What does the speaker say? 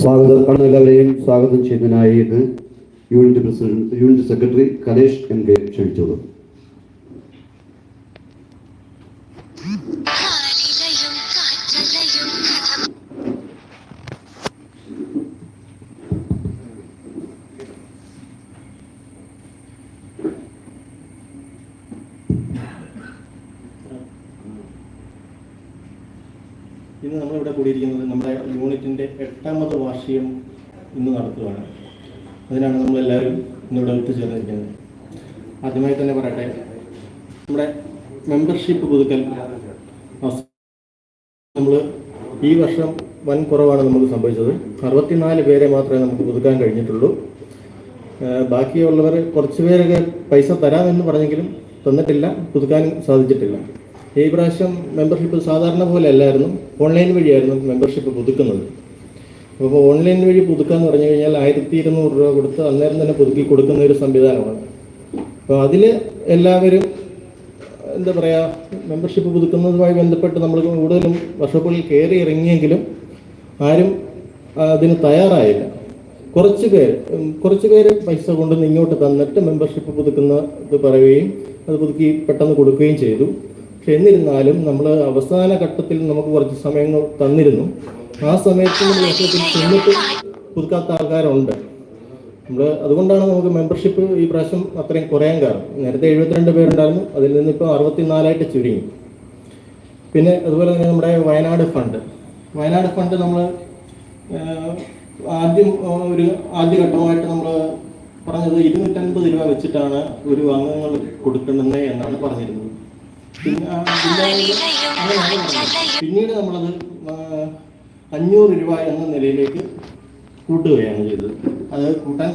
സ്വാഗതം. കാണുന്ന എല്ലാവരെയും സ്വാഗതം ചെയ്യുന്നതിനായി ഇത് unit president unit secretary Kalesh M K ക്ഷണിച്ചത്. ഇന്ന് നമ്മളിവിടെ കൂടിയിരിക്കുന്നത് നമ്മുടെ യൂണിറ്റിന്റെ എട്ടാമത് വാർഷികം ഇന്ന് നടത്തുകയാണ് അതിനാണ് നമ്മളെല്ലാവരും ഇന്നിവിടെ ഒത്തുചേർന്നിരിക്കുന്നത്. ആദ്യമായി തന്നെ പറയട്ടെ നമ്മുടെ മെമ്പർഷിപ്പ് പുതുക്കൽ നമ്മൾ ഈ വർഷം വൻ കുറവാണ് നമുക്ക് സംഭവിച്ചത്. അറുപത്തിനാല് പേരെ മാത്രമേ നമുക്ക് പുതുക്കാൻ കഴിഞ്ഞിട്ടുള്ളൂ. ബാക്കിയുള്ളവർ കുറച്ച് പേരൊക്കെ പൈസ തരാമെന്ന് പറഞ്ഞെങ്കിലും തന്നിട്ടില്ല പുതുക്കാനും സാധിച്ചിട്ടില്ല. ഈ പ്രാവശ്യം മെമ്പർഷിപ്പ് സാധാരണ പോലെ അല്ലായിരുന്നു. ഓൺലൈൻ വഴിയായിരുന്നു മെമ്പർഷിപ്പ് പുതുക്കുന്നത്. അപ്പോൾ ഓൺലൈൻ വഴി പുതുക്കാന്ന് പറഞ്ഞു കഴിഞ്ഞാൽ ആയിരത്തി ഇരുന്നൂറ് രൂപ കൊടുത്ത് അന്നേരം തന്നെ പുതുക്കി കൊടുക്കുന്ന ഒരു സംവിധാനമാണ്. അപ്പോൾ അതിൽ എല്ലാവരും എന്താ പറയുക മെമ്പർഷിപ്പ് പുതുക്കുന്നതുമായി ബന്ധപ്പെട്ട് നമ്മൾ കൂടുതലും വർഷോപ്പുകളിൽ കയറി ഇറങ്ങിയെങ്കിലും ആരും അതിന് തയ്യാറായില്ല. കുറച്ച് പേര് കുറച്ച് പേര് പൈസ കൊണ്ടുവന്ന് ഇങ്ങോട്ട് തന്നിട്ട് മെമ്പർഷിപ്പ് പുതുക്കുന്ന ഇത് പറയുകയും അത് പുതുക്കി പെട്ടെന്ന് കൊടുക്കുകയും ചെയ്തു. എന്നിരുന്നാലും നമ്മൾ അവസാന ഘട്ടത്തിൽ നമുക്ക് കുറച്ച് സമയങ്ങൾ തന്നിരുന്നു. ആ സമയത്ത് ചെന്നിട്ട് പുതുക്കാത്ത ആൾക്കാരുണ്ട്. നമ്മൾ അതുകൊണ്ടാണ് നമുക്ക് മെമ്പർഷിപ്പ് ഈ പ്രാവശ്യം അത്രയും കുറയാൻ കാരണം. നേരത്തെ എഴുപത്തിരണ്ട് പേരുണ്ടായിരുന്നു അതിൽ നിന്നിപ്പോൾ അറുപത്തിനാലായിട്ട് ചുരുങ്ങി. പിന്നെ അതുപോലെ തന്നെ നമ്മുടെ വയനാട് ഫണ്ട്. വയനാട് ഫണ്ട് നമ്മൾ ആദ്യം ഒരു ഒരു ആദ്യഘട്ടമായിട്ട് നമ്മൾ പറഞ്ഞത് ഇരുന്നൂറ്റൻപത് രൂപ വെച്ചിട്ടാണ് ഒരു അംഗങ്ങൾ കൊടുക്കുന്നത് എന്നാണ് പറഞ്ഞിരുന്നത്. പിന്നീട് നമ്മളത് അഞ്ഞൂറ് രൂപ എന്ന നിലയിലേക്ക് കൂട്ടുകയാണ് ചെയ്തത്. അത് കൂട്ടാൻ